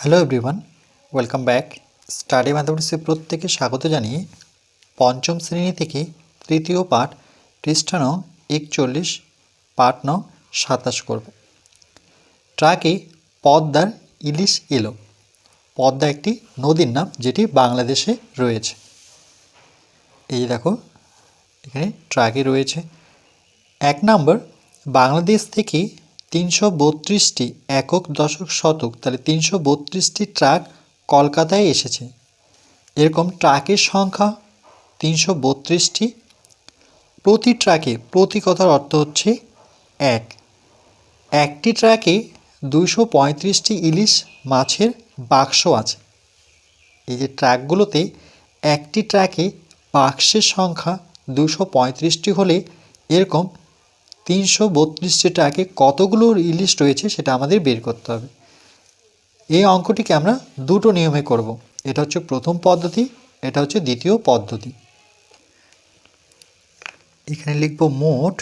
Hello everyone welcome back study ম্যাথামেটিক্সে প্রত্যেকে স্বাগত জানিয়ে পঞ্চম শ্রেণি থেকে তৃতীয় পাঠ পৃষ্ঠা একচল্লিশ, পাঠ নং, সাতাশ করব। ট্রাকে পদ্মার ইলিশ এলো। পদ্মা একটি নদীর নাম যেটি বাংলাদেশে রয়েছে। এই দেখো, এখানে ট্রাকে রয়েছে। এক নম্বর, বাংলাদেশ থেকে তিনশো বত্রিশটি একক দশক শতক, তাহলে তিনশো বত্রিশটি ট্রাক কলকাতায় এসেছে। এরকম ট্রাকের সংখ্যা তিনশো বত্রিশটি। প্রতি ট্রাকে প্রতি কথার অর্থ হচ্ছে এক। একটি ট্রাকে দুশো পঁয়ত্রিশটি ইলিশ মাছের বাক্স আছে। এই যে ট্রাকগুলোতে একটি ট্রাকে বাক্সের সংখ্যা দুশো পঁয়ত্রিশটি হলে এরকম তিনশো বত্রিশটি ট্রাকে কতগুলো ইলিশ রয়েছে সেটা আমাদের বের করতে হবে। এই অঙ্কটিকে আমরা দুটো নিয়মে করব। এটা হচ্ছে প্রথম পদ্ধতি, এটা হচ্ছে দ্বিতীয় পদ্ধতি। এখানে লিখব মোট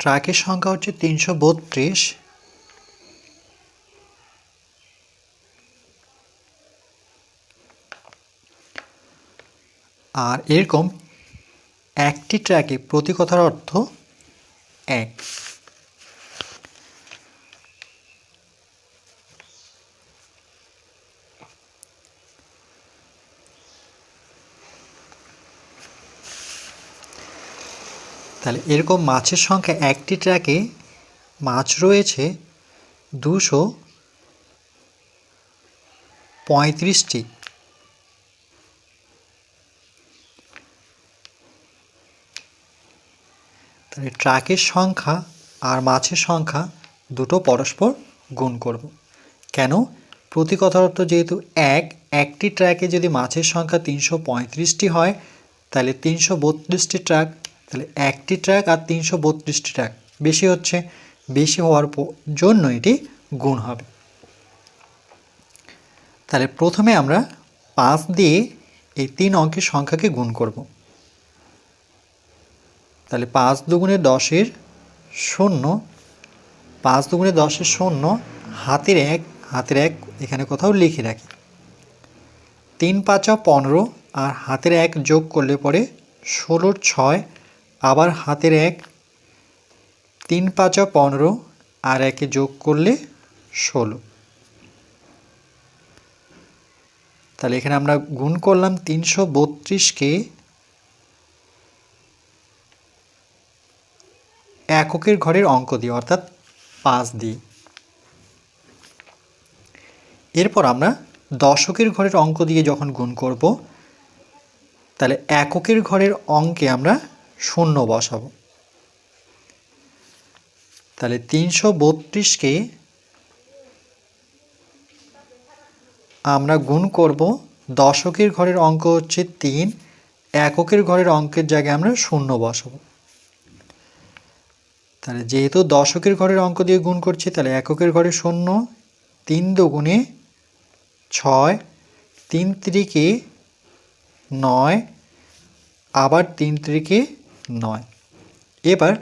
ট্রাকের সংখ্যা হচ্ছে তিনশো বত্রিশ। আর এরকম একটি ট্র্যাকে প্রতি কথার অর্থ এক। তাহলে এরকম মাছের সংখ্যা একটি ট্র্যাকে মাছ রয়েছে দুশো পঁয়ত্রিশটি। ট্রাকের সংখ্যা আর মাছের সংখ্যা দুটো পরস্পর গুণ করব। কেন? প্রতি কথার অর্থ যেহেতু এক, একটি ট্র্যাকে যদি মাছের সংখ্যা তিনশো পঁয়ত্রিশটি হয়, তাহলে তিনশো বত্রিশটি ট্র্যাক তাহলে একটি ট্র্যাক আর তিনশো বত্রিশটি ট্র্যাক বেশি হচ্ছে। বেশি হওয়ার জন্য এটি গুণ হবে। তাহলে প্রথমে আমরা পাঁচ দিয়ে এই তিন অঙ্কের সংখ্যাকে গুণ করব। তাহলে পাঁচ দুগুণে দশের শূন্য, পাঁচ দুগুণে দশের শূন্য, হাতের এক হাতের এক এখানে কোথাও লিখে রাখি। তিন পাঁচা পনেরো, আর হাতের এক যোগ করলে পরে ষোলোর ছয়, আবার হাতের এক। তিন পাঁচা পনেরো, আর একে যোগ করলে ষোলো। তাহলে এখানে আমরা গুণ করলাম তিনশো বত্রিশকে এককের ঘরের অঙ্ক দিয়ে অর্থাৎ পাঁচ দিয়ে এরপর আমরা দশকের ঘরের অঙ্ক দিয়ে যখন গুণ করব, তাহলে এককের ঘরের অঙ্কে আমরা শূন্য বসাবো। তাহলে তিনশো বত্রিশকে আমরা গুণ করব, দশকের ঘরের অঙ্ক হচ্ছে তিন, এককের ঘরের অঙ্কের জায়গায় আমরা শূন্য বসাবো। তাহলে যেহেতু দশকের ঘরের অঙ্ক দিয়ে গুণ করছি, তাহলে এককের ঘরে শূন্য, তিন দুগুণে ছয়, তিন ত্রিকে নয়, আবার তিন ত্রিকে নয়। এবার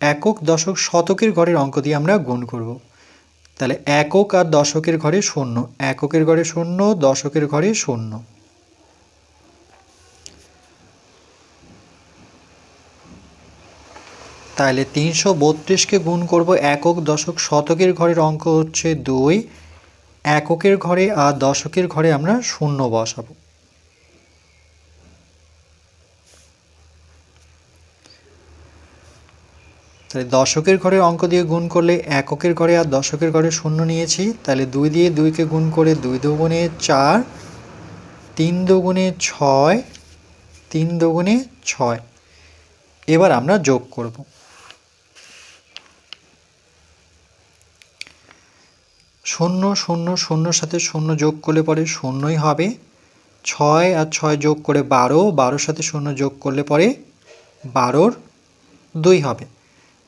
একক, দশক, শতকের ঘরের অঙ্ক দিয়ে আমরা গুণ করব। তাহলে একক আর দশকের ঘরে শূন্য, এককের ঘরে শূন্য, দশকের ঘরে শূন্য। তাহলে তিনশো বত্রিশকে গুণ করব একক দশক শতকের ঘরের অঙ্ক হচ্ছে দুই। এককের ঘরে আর দশকের ঘরে আমরা শূন্য বসাবো। তাহলে দশকের ঘরের অঙ্ক দিয়ে গুণ করলে এককের ঘরে আর দশকের ঘরে শূন্য নিয়েছি। তাহলে দুই দিয়ে দুইকে গুণ করে দুই দুগুণে চার, তিন দুগুণে ছয়, তিন দুগুণে ছয়। এবার আমরা যোগ করব। শূন্য শূন্য, শূন্যর সাথে শূন্য যোগ করলে পরে শূন্যই হবে। ছয় আর ছয় যোগ করে বারো, বারোর সাথে শূন্য যোগ করলে পরে বারোর দুই হবে।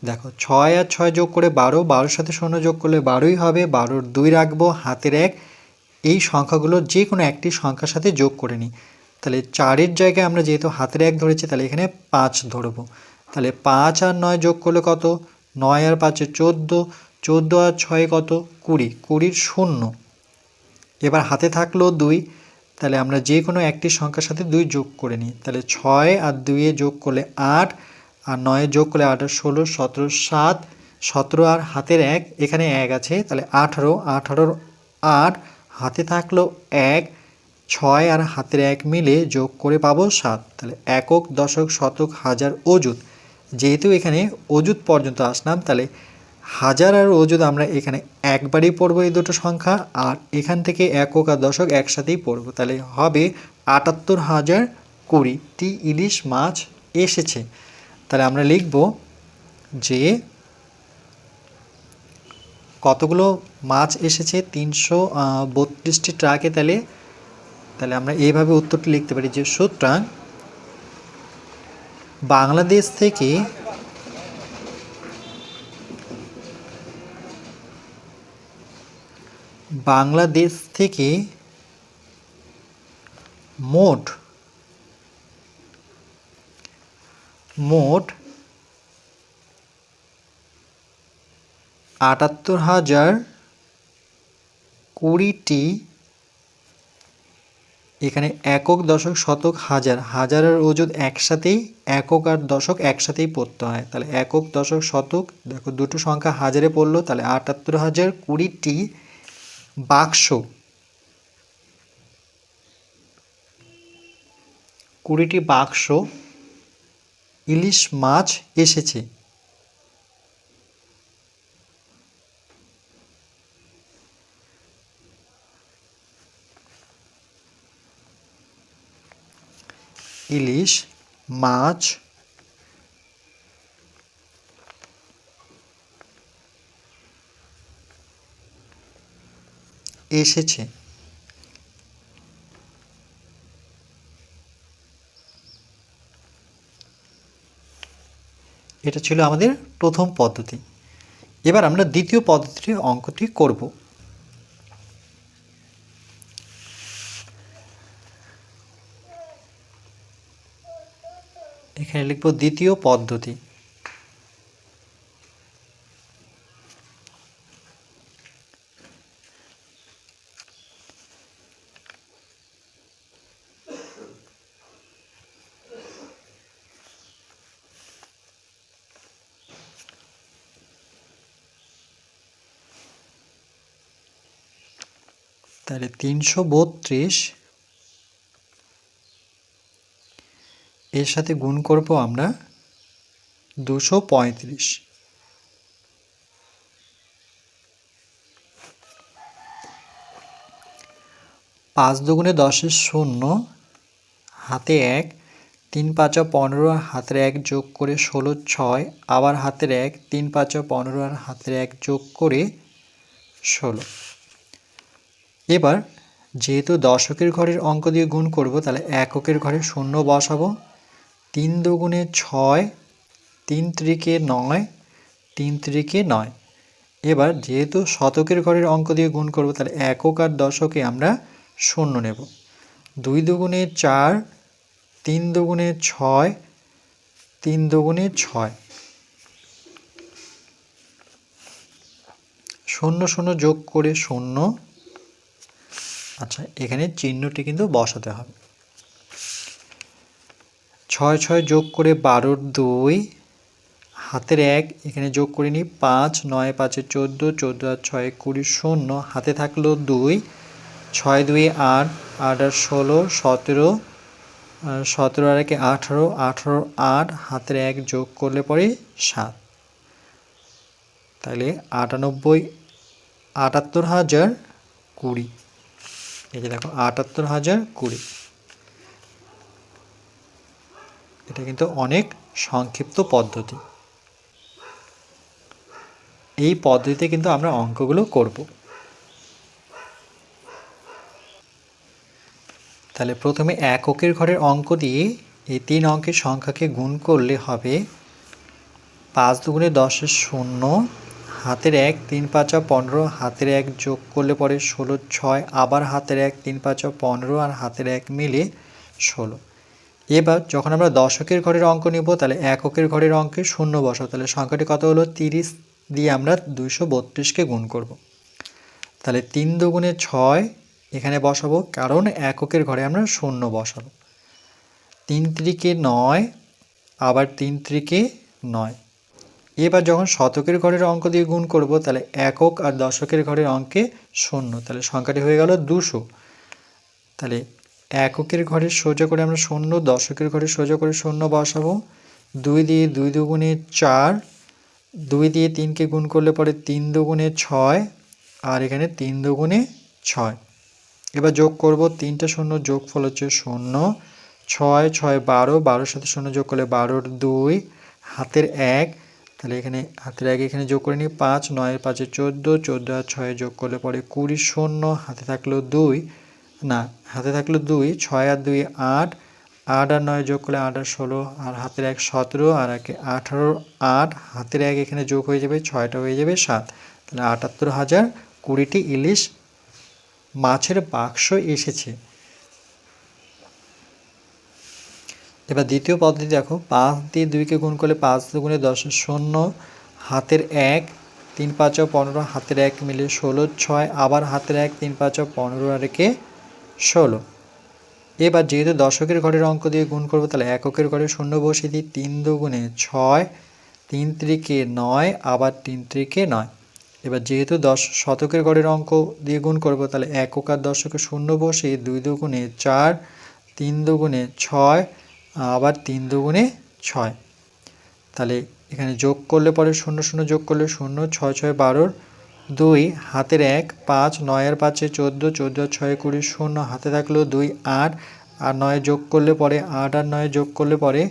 দেখো, ছয় আর ছয় যোগ করে বারো, বারোর সাথে শূন্য যোগ করলে বারোই হবে, বারোর দুই রাখব, হাতের এক। এই সংখ্যাগুলো যে কোনো একটি সংখ্যার সাথে যোগ করে নিই। তাহলে চারের জায়গায় আমরা যেহেতু হাতের এক ধরেছি, তাহলে এখানে পাঁচ ধরবো। তাহলে পাঁচ আর নয় যোগ করলে কত? নয় আর পাঁচে চোদ্দ। চোদ্দ আর ছয়ে কত? কুড়ি। কুড়ির শূন্য। এবার হাতে থাকল দুই। তাহলে আমরা যে কোনো একটি সংখ্যার সাথে দুই যোগ করে নিই। তাহলে ছয় আর দুইয়ে যোগ করলে আট, আর নয়ে যোগ করলে আট ষোলো, সতেরো, সাত, সতেরো আর হাতের এক, এখানে এক আছে। তাহলে আঠারো আঠারোর আট, হাতে থাকল এক, ছয় আর হাতের এক মিলে যোগ করে পাবো সাত। তাহলে একক, দশক, শতক, হাজার অযুত। যেহেতু এখানে অযুত পর্যন্ত আসলাম, তাহলে হাজার আর অযুত আমরা এখানে একবারই পড়ব এই দুটো সংখ্যা, আর এখান থেকে একক আর দশক একসাথেই পড়ব, তাহলে হবে আটাত্তর হাজার কুড়ি। কুড়িটি ইলিশ মাছ এসেছে। তাহলে আমরা লিখব যে কতগুলো মাছ এসেছে? তিনশো বত্রিশটি ট্রাকে। তাহলে তাহলে আমরা এইভাবে উত্তরটি লিখতে পারি যে সুতরাং বাংলাদেশ থেকে বাংলাদেশ থেকে মোট মোট আটাত্তর হাজার কুড়িটি, এখানে একক দশক শতক হাজার, হাজারের ওজন একসাথেই, একক আর দশক একসাথেই পড়তে হয়। তাহলে একক দশক শতক, দেখো দুটো সংখ্যা হাজারে পড়ল, তাহলে আটাত্তর হাজার কুড়িটি বাক্স। কুড়িটি বাক্স ইলিশ মাছ এসেছে। ইলিশ মাছ এসেছে। এটা ছিল আমাদের প্রথম পদ্ধতি। এবার আমরা দ্বিতীয় পদ্ধতির অঙ্কটি করব। এখানে লিখব দ্বিতীয় পদ্ধতি। তাহলে তিনশো বত্রিশ। এর সাথে গুণ করব আমরা দুশো পঁয়ত্রিশ। পাঁচ দুগুণে দশের শূন্য, হাতে এক। তিন পাঁচা পনেরো, হাতের এক যোগ করে ষোলো, ছয়। আবার হাতের এক, তিন পাঁচা পনেরো আর হাতের এক যোগ করে ষোলো। এবার যেহেতু দশকের ঘরের অঙ্ক দিয়ে গুণ করব, তাহলে এককের ঘরে শূন্য বসাবো। তিন দুগুণে ছয়, তিন ত্রিকে নয়, তিন ত্রিকে নয়। এবার যেহেতু শতকের ঘরের অঙ্ক দিয়ে গুণ করব, তাহলে একক আর দশকে আমরা শূন্য নেব। দুই দুগুণে চার, তিন দুগুণে ছয়, তিন দুগুণে ছয়। শূন্য শূন্য যোগ করে শূন্য আচ্ছা এখানে চিহ্নটি কিন্তু বসাতে হবে। ছয় ছয় যোগ করে বারোর দুই, হাতের এক, এখানে যোগ করে নিই পাঁচ, নয়, পাঁচে চোদ্দ চোদ্দ আর ছয় কুড়ি শূন্য, হাতে থাকল দুই, ছয়, দুই, আট আট আর ষোলো, সতেরো সতেরো আর একে আঠারো আঠারো, আট, হাতের এক যোগ করলে পরে সাত। তাহলে আটানব্বই, আটাত্তর হাজার কুড়ি। এই যে দেখো, আটাত্তর হাজার কুড়ি। এটা কিন্তু অনেক সংক্ষিপ্ত পদ্ধতি। এই পদ্ধতিতে কিন্তু আমরা অঙ্কগুলো করব। তাহলে প্রথমে এককের ঘরের অঙ্ক দিয়ে এই তিন অঙ্কের সংখ্যাকে গুণ করলে হবে পাঁচ দুগুণে দশের শূন্য হাতের এক, তিন, পাঁচা পনেরো, হাতের এক যোগ করলে পরে ষোলো, ছয়, আবার হাতের এক, তিন, পাঁচা পনেরো, আর হাতের এক মিলে ষোলো। এবার যখন আমরা দশকের ঘরের অঙ্ক নিব, তাহলে এককের ঘরের অঙ্কে শূন্য বসাবো তাহলে সংখ্যাটি কত হলো? তিরিশ দিয়ে আমরা দুইশো বত্রিশকে গুণ করব। তাহলে তিন দুগুণে ছয় এখানে বসাবো, কারণ এককের ঘরে আমরা শূন্য বসাবো। তিন ত্রিকে নয়, আবার তিন ত্রিকে নয়। এবার যখন শতকের ঘরের অঙ্ক দিয়ে গুণ করব, তাহলে একক আর দশকের ঘরের অঙ্কে শূন্য, তাহলে সংখ্যাটি হয়ে গেল দুশো। তাহলে এককের ঘরে সোজা করে আমরা শূন্য, দশকের ঘরে সোজা করে শূন্য বসাবো। দুই দিয়ে দুই দুগুণে চার, দুই দিয়ে তিনকে গুণ করলে পরে তিন দুগুণে ছয়, আর এখানে তিন দুগুণে ছয়। এবার যোগ করব, তিনটা শূন্য যোগ ফল হচ্ছে শূন্য। ছয় ছয়, বারো, বারোর সাথে শূন্য যোগ করলে বারোর দুই, হাতের এক তাহলে এখানে হাতের এক এখানে যোগ করে নিই পাঁচ নয়ের পাঁচে চোদ্দ চোদ্দ আর ছয়ে যোগ করলে পরে কুড়ি শূন্য, হাতে থাকল দুই, না, হাতে থাকল দুই, ছয় আর দুই আট আট আর নয় যোগ করলে আট আর ষোলো, আর হাতের এক সতেরো, আর একে আঠারো আট, হাতের এক এখানে যোগ হয়ে যাবে, ছয়টা হয়ে যাবে সাত, তাহলে আটাত্তর হাজার কুড়িটি ইলিশ মাছের বাক্স এসেছে। এবার দ্বিতীয় পদ্ধতি দেখো, পাঁচ দিয়ে দুইকে গুণ করলে পাঁচ দুগুণে দশ, শূন্য হাতের এক, তিন পাঁচ পনেরো হাতের এক মিলে ষোলো, ছয় আবার হাতের এক, তিন পাঁচ পনেরো আর একে ষোলো। এবার যেহেতু দশকের ঘরের অঙ্ক দিয়ে গুণ করব, তাহলে এককের ঘরে শূন্য বসিয়ে দিই, তিন দুগুণে ছয়, তিন ত্রিকে নয় আবার তিন ত্রিকে নয়। এবার যেহেতু দশ শতকের ঘরের অঙ্ক দিয়ে গুণ করব, তাহলে একক আর দশকে শূন্য বসিয়ে দুই দুগুণে চার, তিন দুগুণে ছয় আবার তিন দুগুণে ছয়। তাহলে এখানে যোগ করলে পরে শূন্য শূন্য যোগ করলে শূন্য, ছয় ছয়, বারোর দুই, হাতের এক, পাঁচ, নয়ের পাঁচে চোদ্দ চোদ্দ, ছয়, কুড়ি, শূন্য, হাতে থাকল দুই, আট, আর নয় যোগ করলে পরে আট, আর নয় যোগ করলে পরে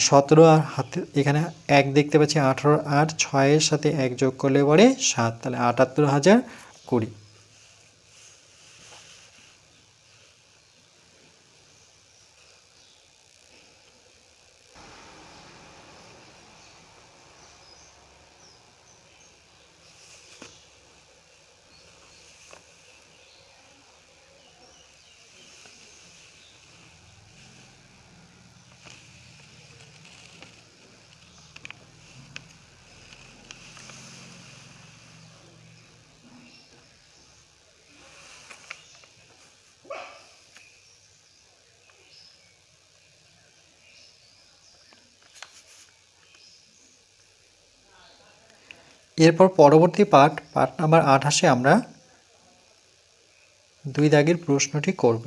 সতেরো, আর হাতে, এখানে এক দেখতে পাচ্ছি আঠারো, আট, ছয়ের সাথে এক যোগ করলে পরে সাত, তাহলে আটাত্তর হাজার কুড়ি। এরপর পরবর্তী পাঠ পাঠ নাম্বার আঠাশে আমরা দুই দাগের প্রশ্নটি করব।